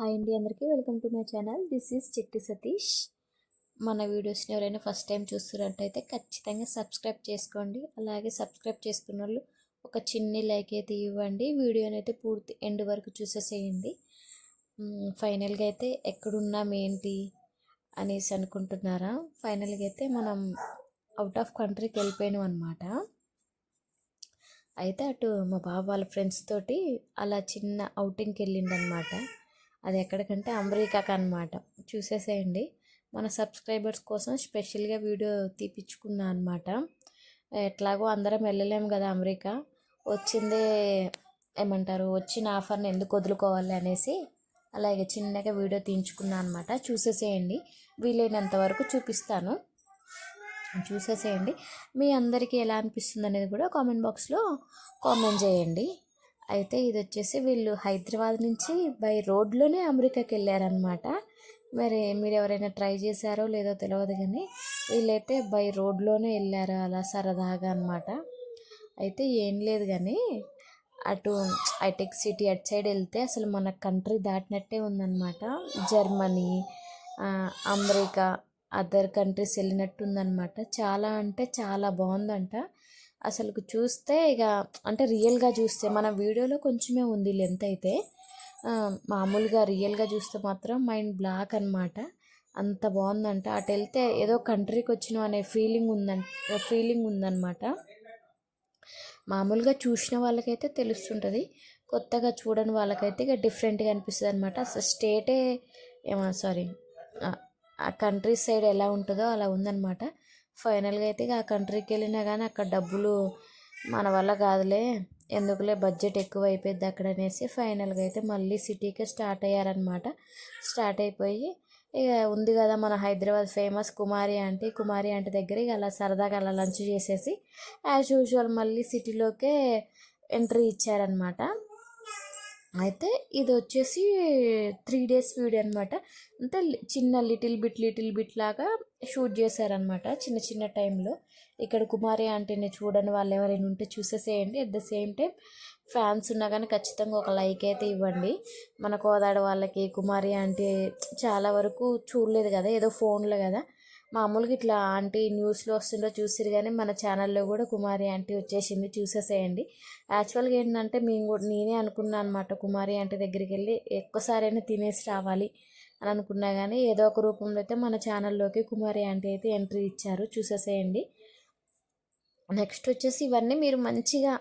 Hi అండి అందరికీ. Welcome to my channel. This is Chitti Satish. మన వీడియోస్ని ఎవరైనా ఫస్ట్ టైం చూస్తున్నట్టయితే ఖచ్చితంగా సబ్స్క్రైబ్ చేసుకోండి. అలాగే సబ్స్క్రైబ్ చేసుకున్న వాళ్ళు ఒక చిన్ని లైక్ అయితే ఇవ్వండి. వీడియోని అయితే పూర్తి ఎండ్ వరకు చూసేసేయండి. ఫైనల్గా అయితే ఎక్కడున్నాం ఏంటి అనేసి అనుకుంటున్నారా? ఫైనల్గా అయితే మనం అవుట్ ఆఫ్ కంట్రీకి వెళ్ళిపోయాను అనమాట అయితే అటు మా బాబు వాళ్ళ ఫ్రెండ్స్ తోటి అలా చిన్న అవుటింగ్కి వెళ్ళిండనమాట అది ఎక్కడికంటే అమెరికాకి అనమాట చూసేసేయండి. మన సబ్స్క్రైబర్స్ కోసం స్పెషల్గా వీడియో తీపిచ్చుకున్నా అనమాట ఎట్లాగో అందరం వెళ్ళలేము కదా అమెరికా వచ్చిందే ఏమంటారు? వచ్చిన ఆఫర్ని ఎందుకు వదులుకోవాలి అనేసి అలాగే చిన్నగా వీడియో తీయించుకున్నా అనమాట చూసేసేయండి. వీలైనంత వరకు చూపిస్తాను. చూసేసేయండి. మీ అందరికీ ఎలా అనిపిస్తుంది అనేది కూడా కామెంట్ బాక్స్లో కామెంట్ చేయండి. అయితే ఇది వచ్చేసి వీళ్ళు హైదరాబాద్ నుంచి బై రోడ్లోనే అమెరికాకి వెళ్ళారనమాట మరి మీరు ఎవరైనా ట్రై చేశారో లేదో తెలియదు కానీ వీళ్ళైతే బై రోడ్లోనే వెళ్ళారు అలా సరదాగా అనమాట అయితే ఏం లేదు కానీ అటు హైటెక్ సిటీ అటు సైడ్ వెళ్తే అసలు మన కంట్రీ దాటినట్టే ఉందన్నమాట. జర్మనీ అమెరికా అదర్ కంట్రీస్ వెళ్ళినట్టు ఉందన్నమాట చాలా అంటే చాలా బాగుందంట అసలు చూస్తే ఇక అంటే రియల్గా చూస్తే మన వీడియోలో కొంచెమే ఉంది లెంత్ అయితే మామూలుగా రియల్గా చూస్తే మాత్రం మైండ్ బ్లాక్ అనమాట అంత బాగుందంట. అటు వెళ్తే ఏదో కంట్రీకి వచ్చినాం అనే ఫీలింగ్ ఉందంట ఫీలింగ్ ఉందన్నమాట. మామూలుగా చూసిన వాళ్ళకైతే తెలుస్తుంటుంది. కొత్తగా చూడని వాళ్ళకైతే ఇక డిఫరెంట్గా అనిపిస్తుంది అనమాట అసలు స్టేటే ఏమో సారీ ఆ కంట్రీ సైడ్ ఎలా ఉంటుందో అలా ఉందన్నమాట. ఫైనల్గా అయితే ఆ కంట్రీకి వెళ్ళినా కానీ అక్కడ డబ్బులు మన వల్ల కాదులే. ఎందుకులే బడ్జెట్ ఎక్కువ అయిపోయింది అక్కడ అనేసి ఫైనల్గా అయితే మళ్ళీ సిటీకే స్టార్ట్ అయ్యారనమాట స్టార్ట్ అయిపోయి ఇక ఉంది కదా మన Hyderabad famous Kumari aunty. Kumari aunty దగ్గర ఇక అలా సరదాగా అలా లంచ్ చేసేసి యాజ్ యూజువల్ మళ్ళీ సిటీలోకే ఎంట్రీ ఇచ్చారనమాట అయితే ఇది వచ్చేసి త్రీ డేస్ వీడియో అనమాట అంటే చిన్న లిటిల్ బిట్ లిటిల్ బిట్ లాగా షూట్ చేశారనమాట చిన్న చిన్న టైంలో. ఇక్కడ కుమారి ఆంటీని చూడని వాళ్ళు ఎవరైనా ఉంటే చూసేసేయండి. At the same time fans ఉన్నా కానీ ఖచ్చితంగా ఒక లైక్ అయితే ఇవ్వండి. మన కోదాడ వాళ్ళకి కుమారి ఆంటీ చాలా వరకు చూడలేదు కదా ఏదో ఫోన్లో కదా. మామూలుగా ఇట్లా ఆంటీ న్యూస్లో వస్తుందో చూసిరు కానీ మన ఛానల్లో కూడా కుమారి ఆంటీ వచ్చేసింది చూసేసేయండి. యాక్చువల్గా ఏంటంటే మేము కూడా నేనే అనుకున్నాను అనమాట కుమారి ఆంటీ దగ్గరికి వెళ్ళి ఎక్కువసారైనా తినేసి రావాలి అని అనుకున్నా కానీ ఏదో ఒక రూపంలో అయితే మన ఛానల్లోకి కుమారి ఆంటీ అయితే ఎంట్రీ ఇచ్చారు. చూసేసేయండి. నెక్స్ట్ వచ్చేసి ఇవన్నీ మీరు మంచిగా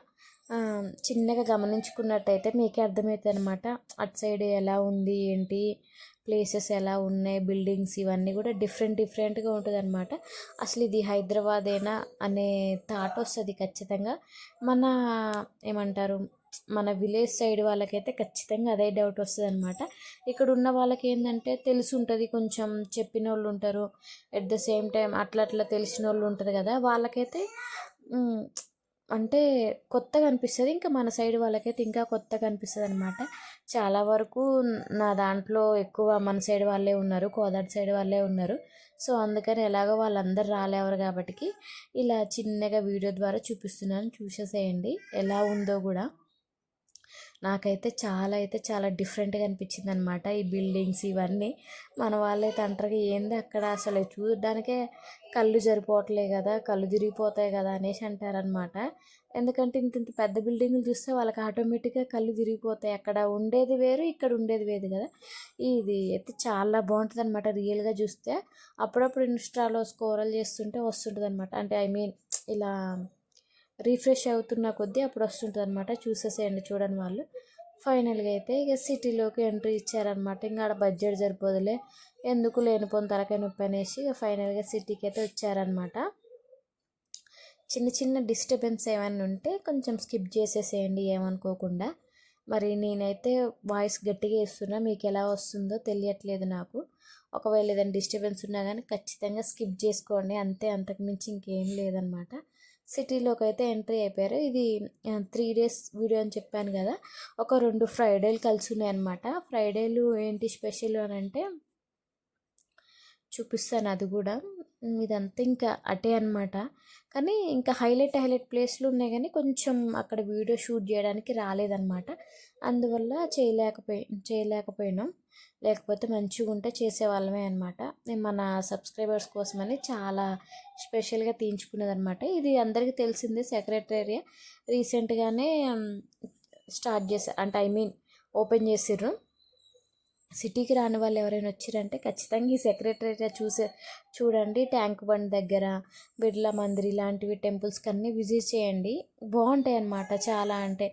చిన్నగా గమనించుకున్నట్టయితే మీకే అర్థమవుతుంది అనమాట అటు సైడ్ ఎలా ఉంది ఏంటి ప్లేసెస్ ఎలా ఉన్నాయి బిల్డింగ్స్ ఇవన్నీ కూడా డిఫరెంట్ డిఫరెంట్గా ఉంటుంది అనమాట అసలు ఇది హైదరాబాదేనా అనే థాట్ వస్తుంది ఖచ్చితంగా. మన ఏమంటారు మన విలేజ్ సైడ్ వాళ్ళకైతే ఖచ్చితంగా అదే డౌట్ వస్తుంది అనమాట ఇక్కడ ఉన్న వాళ్ళకి ఏంటంటే తెలిసి ఉంటుంది కొంచెం చెప్పిన వాళ్ళు ఉంటారు. ఎట్ ద సేమ్ టైం అట్లా అట్లా తెలిసిన వాళ్ళు ఉంటుంది కదా వాళ్ళకైతే అంటే కొత్తగా అనిపిస్తుంది. ఇంకా మన సైడ్ వాళ్ళకైతే ఇంకా కొత్తగా అనిపిస్తుంది అనమాట చాలా వరకు నా దాంట్లో ఎక్కువ మన సైడ్ వాళ్ళే ఉన్నారు. కోదాడి సైడ్ వాళ్ళే ఉన్నారు. సో అందుకని ఎలాగో వాళ్ళందరూ రాలేవారు కాబట్టి ఇలా చిన్నగా వీడియో ద్వారా చూపిస్తున్నాను. చూసేసేయండి. ఎలా ఉందో కూడా. నాకైతే చాలా అయితే చాలా డిఫరెంట్గా అనిపించింది అనమాట ఈ బిల్డింగ్స్ ఇవన్నీ. మన వాళ్ళైతే అంటారు ఏంది అక్కడ అసలు చూడడానికే కళ్ళు సరిపోవట్లే కదా కళ్ళు తిరిగిపోతాయి కదా అనేసి అంటారనమాట. ఎందుకంటే ఇంత ఇంత పెద్ద బిల్డింగ్లు చూస్తే వాళ్ళకి ఆటోమేటిక్గా కళ్ళు తిరిగిపోతాయి. అక్కడ ఉండేది వేరు ఇక్కడ ఉండేది వేరు కదా. ఇది అయితే చాలా బాగుంటుంది అనమాట రియల్గా చూస్తే. అప్పుడప్పుడు ఇన్స్టాలో స్కోరల్ చేస్తుంటే వస్తుంటుంది అనమాట అంటే ఐ మీన్ ఇలా రీఫ్రెష్ అవుతున్న కొద్దీ అప్పుడు వస్తుంటుంది అనమాట చూసేసేయండి చూడని వాళ్ళు. ఫైనల్గా అయితే ఇక సిటీలోకి ఎంట్రీ ఇచ్చారనమాట ఇంకా ఆడ బడ్జెట్ సరిపోదులే ఎందుకు లేనిపోయిన తలకాయ నొప్పి అనేసి ఇక ఫైనల్గా సిటీకి అయితే వచ్చారనమాట చిన్న చిన్న డిస్టర్బెన్స్ ఏమైనా ఉంటే కొంచెం స్కిప్ చేసేసేయండి ఏమనుకోకుండా. మరి నేనైతే వాయిస్ గట్టిగా ఇస్తున్నా మీకు ఎలా వస్తుందో తెలియట్లేదు నాకు. ఒకవేళ ఏదైనా డిస్టర్బెన్స్ ఉన్నా కానీ ఖచ్చితంగా స్కిప్ చేసుకోండి అంతే అంతకుమించి ఇంకేం లేదనమాట సిటీలోకి అయితే ఎంట్రీ అయిపోయారు. ఇది త్రీ డేస్ వీడియో అని చెప్పాను కదా ఒక రెండు ఫ్రైడేలు కలిసి ఉన్నాయి అనమాట ఫ్రైడేలు ఏంటి స్పెషల్ అని అంటే చూపిస్తాను అది కూడా. ఇదంతా ఇంకా అటే అనమాట కానీ ఇంకా హైలైట్ హైలైట్ ప్లేస్లు ఉన్నాయి కానీ కొంచెం అక్కడ వీడియో షూట్ చేయడానికి రాలేదన్నమాట. అందువల్ల చేయలేకపోయి చేయలేకపోయినాం. లేకపోతే మంచిగా ఉంటే చేసేవాళ్ళమే అనమాట మన సబ్స్క్రైబర్స్ కోసమని చాలా స్పెషల్గా తీయించుకునేదన్నమాట. అనమాట ఇది అందరికీ తెలిసిందే సెక్రటేరియా. రీసెంట్గానే స్టార్ట్ చేశారు అంటే ఐ మీన్ ఓపెన్ చేసిర్రు. సిటీకి రాని వాళ్ళు ఎవరైనా వచ్చారంటే ఖచ్చితంగా ఈ సెక్రటరీగా చూసే చూడండి ట్యాంక్ బండ్ దగ్గర బిర్లా మందిర్ ఇలాంటివి టెంపుల్స్కి అన్నీ విజిట్ చేయండి. బాగుంటాయి అన్నమాట చాలా అంటే.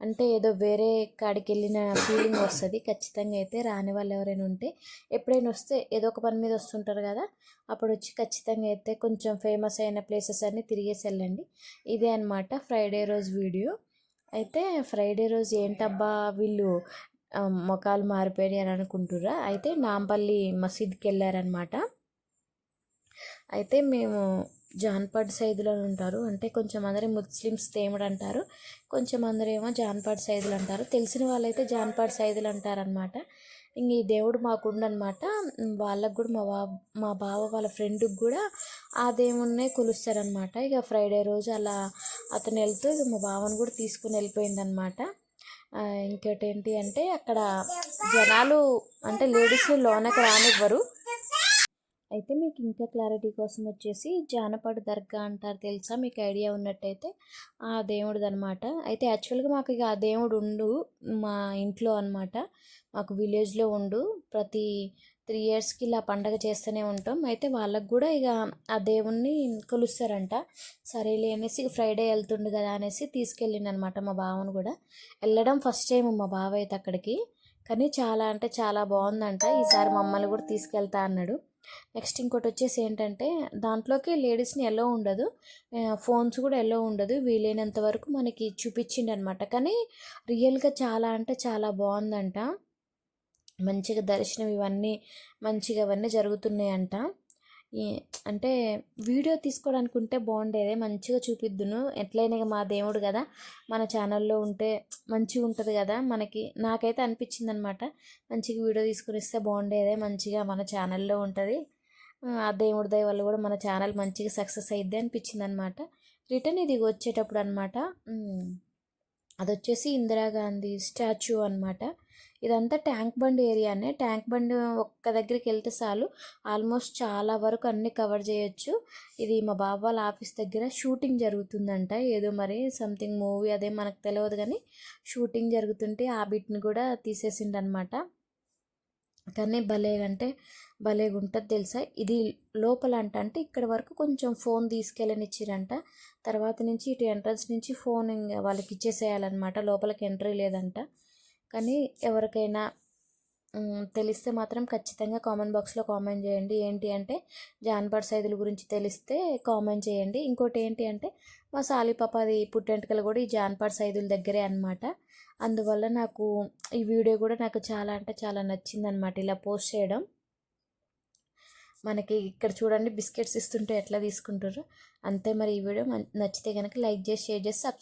అంటే ఏదో వేరే కాడికి వెళ్ళిన ఫీలింగ్ వస్తుంది. ఖచ్చితంగా అయితే రాని వాళ్ళు ఎవరైనా ఉంటే ఎప్పుడైనా వస్తే ఏదో ఒక పని మీద వస్తుంటారు కదా అప్పుడు వచ్చి ఖచ్చితంగా అయితే కొంచెం ఫేమస్ అయిన ప్లేసెస్ అన్నీ తిరిగేసి వెళ్ళండి. ఇదే అనమాట ఫ్రైడే రోజు వీడియో. అయితే ఫ్రైడే రోజు ఏంటబ్బా వీళ్ళు మొఖాలు మారిపోయాయి అని అనుకుంటుర్రా? అయితే నాంపల్లి మసీద్కి వెళ్ళారనమాట అయితే మేము జాన్పాడ్ సైదులు అని ఉంటారు. అంటే కొంచెం అందరి ముస్లిమ్స్ దేవుడు అంటారు. కొంచెం అందరేమో జాన్పాడ్ సైదులు అంటారు. తెలిసిన వాళ్ళైతే జాన్పాడ్ సైదులు అంటారనమాట ఇంక ఈ దేవుడు మాకుండనమాట వాళ్ళకు కూడా మా బావ మా బావ వాళ్ళ ఫ్రెండ్కి కూడా ఆ దేవుణ్ణే కొలుస్తారనమాట ఇక ఫ్రైడే రోజు అలా అతను వెళ్తూ ఇక మా బావని కూడా తీసుకుని వెళ్ళిపోయిందనమాట ఇంకోటి ఏంటి అంటే అక్కడ జనాలు అంటే లేడీస్ లోనకి రానివ్వరు. అయితే మీకు ఇంకా క్లారిటీ కోసం వచ్చేసి జానపద దర్గా అంటారు తెలుసా? మీకు ఐడియా ఉన్నట్టయితే ఆ దేవుడిది అనమాట అయితే యాక్చువల్గా మాకు ఇక ఆ దేవుడు ఉండు మా ఇంట్లో అనమాట. మాకు విలేజ్లో ఉండు. ప్రతి త్రీ ఇయర్స్కి ఇలా పండగ చేస్తూనే ఉంటాం. అయితే వాళ్ళకు కూడా ఇక ఆ దేవుణ్ణి కొలుస్తారంట. సరేలే అనేసి ఇక ఫ్రైడే వెళ్తుండు కదా అనేసి తీసుకెళ్ళిండు అనమాట మా బావను కూడా. వెళ్ళడం ఫస్ట్ టైం మా బావ అయితే అక్కడికి. కానీ చాలా అంటే చాలా బాగుందంట. ఈసారి మమ్మల్ని కూడా తీసుకెళ్తా అన్నాడు. నెక్స్ట్ ఇంకోటి వచ్చేసి ఏంటంటే దాంట్లోకి లేడీస్ని ఎల్లో ఉండదు. ఫోన్స్ కూడా ఎల్లో ఉండదు. వీలైనంత వరకు మనకి చూపించిండనమాట. కానీ రియల్గా చాలా అంటే చాలా బాగుందంట. మంచిగా దర్శనం ఇవన్నీ మంచిగా అవన్నీ జరుగుతున్నాయంట. ఈ అంటే వీడియో తీసుకోవడానికి ఉంటే బాగుండేదే మంచిగా చూపిద్దును. ఎట్లయినా మా దేవుడు కదా మన ఛానల్లో ఉంటే మంచిగా ఉంటుంది కదా మనకి. నాకైతే అనిపించింది అనమాట మంచిగా వీడియో తీసుకుని ఇస్తే బాగుండేదే మంచిగా మన ఛానల్లో ఉంటుంది. ఆ దేవుడి దయ వల్ల కూడా మన ఛానల్ మంచిగా సక్సెస్ అయ్యిద్ది అనిపించింది అనమాట రిటర్న్ ఇది వచ్చేటప్పుడు అనమాట అది వచ్చేసి ఇందిరాగాంధీ స్టాచ్యూ అనమాట. ఇదంతా ట్యాంక్ బండ్ ఏరియానే. ట్యాంక్ బండ్ ఒక్క దగ్గరికి వెళ్తే చాలు. ఆల్మోస్ట్ చాలా వరకు అన్నీ కవర్ చేయొచ్చు. ఇది మా బాబు వాళ్ళ ఆఫీస్ దగ్గర షూటింగ్ జరుగుతుందంట. ఏదో మరి సంథింగ్ మూవీ అదే మనకు తెలియదు కానీ షూటింగ్ జరుగుతుంటే ఆ బిట్ని కూడా తీసేసిండనమాట. కానీ భలే అంటే భలేగా ఉంటుంది తెలుసా? ఇది లోపల అంట అంటే ఇక్కడ వరకు కొంచెం ఫోన్ తీసుకెళ్ళనిచ్చిరంట. తర్వాత నుంచి ఇటు ఎంట్రన్స్ నుంచి ఫోన్ ఇంకా వాళ్ళకి ఇచ్చేసేయాలన్నమాట. లోపలికి ఎంట్రీ లేదంట. కానీ ఎవరికైనా తెలిస్తే మాత్రం ఖచ్చితంగా కామెంట్ బాక్స్లో కామెంట్ చేయండి. ఏంటి అంటే జాన్పడ్ సైదుల గురించి తెలిస్తే కామెంట్ చేయండి. ఇంకోటి ఏంటి అంటే మా సాలిపాప అది పుట్టెంటుకలు కూడా ఈ జాన్పడ్ సైదుల దగ్గరే అనమాట అందువల్ల నాకు ఈ వీడియో కూడా నాకు చాలా అంటే చాలా నచ్చిందనమాట ఇలా పోస్ట్ చేయడం. మనకి ఇక్కడ చూడండి బిస్కెట్స్ ఇస్తుంటే ఎట్లా తీసుకుంటారు. అంతే మరి ఈ వీడియో నచ్చితే కనుక లైక్ చేసి షేర్ చేసి సబ్స్క్రైబ్